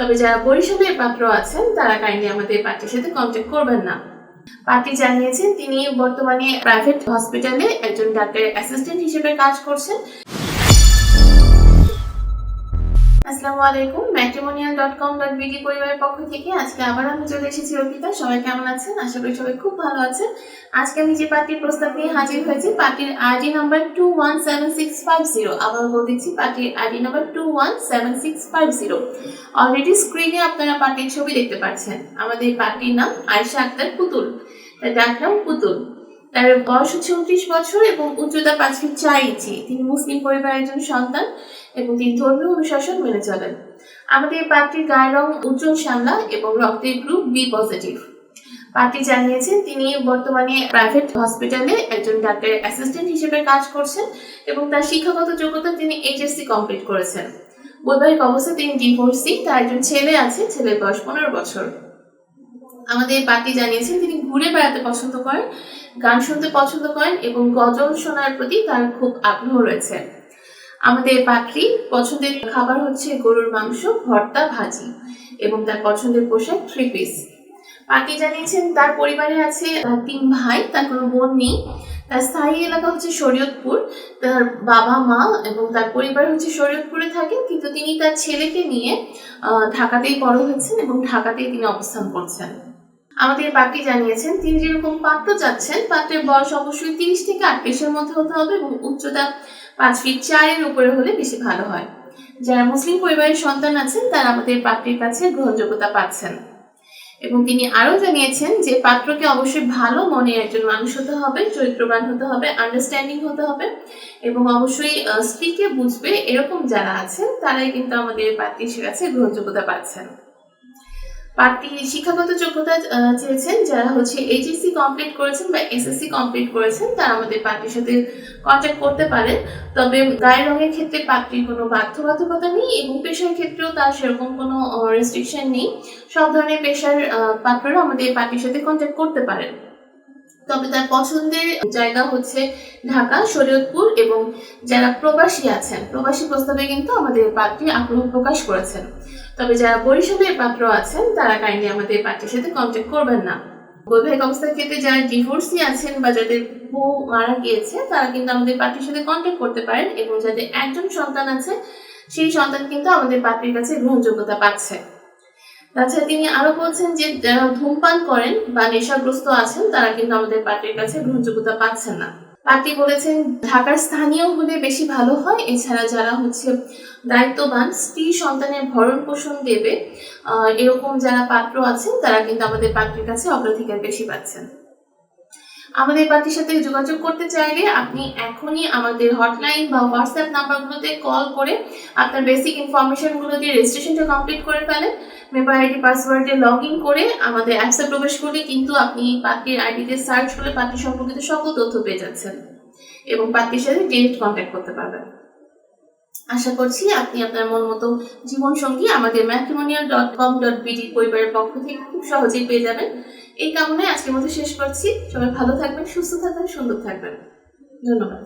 তবে যারা বরিশালের পাত্র আছেন, তারা কাইন্ডলি আমাদের পার্টির সাথে কন্ট্যাক্ট করবেন না। পার্টি জানিয়েছেন, তিনি বর্তমানে প্রাইভেট হসপিটালে একজন ডাক্তারের অ্যাসিস্ট্যান্ট হিসেবে কাজ করছেন। আসসালামু আলাইকুম matrimonial dot com dot BD পরিবারের পক্ষ থেকে আজকে আবার আমি চলে এসেছি অর্পিতা। সবাই কেমন আছেন? আশা করি সবাই খুব ভালো আছেন। আজকে আমি যে পার্টির প্রস্তাব নিয়ে হাজির হয়েছি, পার্টির ID number two one seven six five zero আবার বলে দিচ্ছি, পার্টির ID number two one seven six five zero already স্ক্রিনে আপনারা পার্টির ছবি দেখতে পাচ্ছেন। আমাদের পার্টির নাম আয়শা আক্তার পুতুল। তার ডাক নাম পুতুল। তার বয়স হচ্ছে উনত্রিশ বছর এবং উচ্চতা পাঁচ ফিট চার ইঞ্চি। তিনি মুসলিম পরিবারের একজন সন্তান এবং তিনি ধর্মীয় অনুশাসন মেনে চলেন। আমাদের পার্টির গায়ের রং উজ্জ্বল শ্যামলা এবং রক্তের গ্রুপ বি পজিটিভ পার্টি জানিয়েছেন, তিনি বর্তমানে প্রাইভেট হসপিটালে একজন ডাক্তারের অ্যাসিস্ট্যান্ট হিসেবে কাজ করছেন এবং তার শিক্ষাগত যোগ্যতা তিনি এইচএসসি কমপ্লিট করেছেন। বৈবাহিক অবস্থায় তিনি ডিভোর্সি তার একজন ছেলে আছে, ছেলের বয়স পনেরো বছর। আমাদের পার্টি জানিয়েছেন, তিনি ঘুরে বেড়াতে পছন্দ করেন, গান শুনতে পছন্দ করেন এবং গজল শোনার প্রতি তার খুব আগ্রহ রয়েছে। আমাদের পাখি পছন্দের খাবার হচ্ছে গরুর মাংস, ভর্তা, ভাজি এবং তার পছন্দের পোশাক থ্রি পিস। পাখি জানিয়েছেন, তার পরিবারে আছে তিন ভাই, তার কোনো বোন নেই। তার স্থায়ী এলাকা হচ্ছে শরীয়তপুর। তার বাবা মা এবং তার পরিবার হচ্ছে শরীয়তপুরে থাকেন, কিন্তু তিনি তার ছেলেকে নিয়ে ঢাকাতেই বড় হয়েছেন এবং ঢাকাতেই তিনি অবস্থান করছেন। আমাদের পার্টি জানিয়েছেন, তিনি যেরকম পাত্র চাচ্ছেন, পাত্রের বয়স অবশ্যই তিরিশ থেকে আটত্রিশের মধ্যে হতে হবে এবং উচ্চতা পাঁচ ফিট চারের উপরে হলে বেশি ভালো হয়। যারা মুসলিম পরিবারের সন্তান আছেন, তারা আমাদের পাত্রের কাছে গ্রহণযোগ্যতা পাচ্ছেন। এবং তিনি আরও জানিয়েছেন যে পাত্রকে অবশ্যই ভালো মনের একজন মানুষ হতে হবে, চরিত্রবান হতে হবে আন্ডারস্ট্যান্ডিং হতে হবে এবং অবশ্যই স্ত্রীকে বুঝবে এরকম যারা আছেন, তারাই কিন্তু আমাদের পাত্রীর কাছে গ্রহণযোগ্যতা পাচ্ছেন। প্রার্থী শিক্ষাগত যোগ্যতা চেয়েছেন যারা হচ্ছে এইচএসসি কমপ্লিট করেছেন বা এসএসসি কমপ্লিট করেছেন, তারা আমাদের পার্টির সাথে কন্ট্যাক্ট করতে পারেন। তবে গায়ের রঙের ক্ষেত্রে প্রার্থীর কোনো বাধ্যবাধকতা নেই এবং পেশার ক্ষেত্রেও তার সেরকম কোনো রেস্ট্রিকশন নেই। সব ধরনের পেশার পাত্ররা আমাদের পার্টির সাথে কন্ট্যাক্ট করতে পারেন। তবে তার পছন্দের জায়গা হচ্ছে ঢাকা, শরীয়তপুর এবং যারা প্রবাসী আছেন, প্রবাসী প্রস্তাবে কিন্তু আমাদের পাত্রী আগ্রহ প্রকাশ করেছেন। তবে যারা বরিশালের পাত্র আছেন, তারা কাইন্ডলি আমাদের পার্টির সাথে কন্ট্যাক্ট করবেন না। বৈবাহিক অবস্থার ক্ষেত্রে যারা ডিভোর্সি আছেন বা যাদের বউ মারা গিয়েছে, তারা কিন্তু আমাদের পার্টির সাথে কন্ট্যাক্ট করতে পারেন এবং যাদের একজন সন্তান আছে, সেই সন্তান কিন্তু আমাদের পার্টির কাছে গ্রহণযোগ্যতা পাচ্ছে। তাছাড়া তিনি আরও বলছেন যে, যারা ধূমপান করেন বা নেশাগ্রস্ত আছেন, তারা কিন্তু আমাদের পার্টির কাছে গ্রহণযোগ্যতা পাচ্ছেন না। পার্টি বলেছেন, ঢাকার স্থানীয় হলে বেশি ভালো হয়। এছাড়া যারা হচ্ছে দায়িত্ববান, স্ত্রী সন্তানের ভরণ পোষণ দেবে এরকম যারা পাত্র আছেন, তারা কিন্তু আমাদের পাত্রের কাছে অগ্রাধিকার বেশি পাচ্ছেন। আমাদের পার্টির সাথে যোগাযোগ করতে চাইলে আপনি এখনই আমাদের হটলাইন বা হোয়াটসঅ্যাপ নাম্বারগুলোতে কল করে আপনার বেসিক ইনফরমেশনগুলো দিয়ে রেজিস্ট্রেশনটা কমপ্লিট করে ফেলেন। মেম্বার আইডি পাসওয়ার্ডে লগ ইন করে আমাদের অ্যাপসে প্রবেশ করলে কিন্তু আপনি পার্টির আইডিতে সার্চ করে পার্টি সম্পর্কিত সকল তথ্য পেয়ে যাচ্ছেন এবং পার্টির সাথে ডিরেক্ট কন্ট্যাক্ট করতে পারবেন। আশা করছি আপনি আপনার মন মতো জীবনসঙ্গী আমাদের matrimonial dot com dot BD পরিবারের পক্ষ থেকে খুব সহজেই পেয়ে যাবেন। এই কামনায় আজকের মতো শেষ করছি। সবাই ভালো থাকবেন সুস্থ থাকবেন সুন্দর থাকবেন। ধন্যবাদ।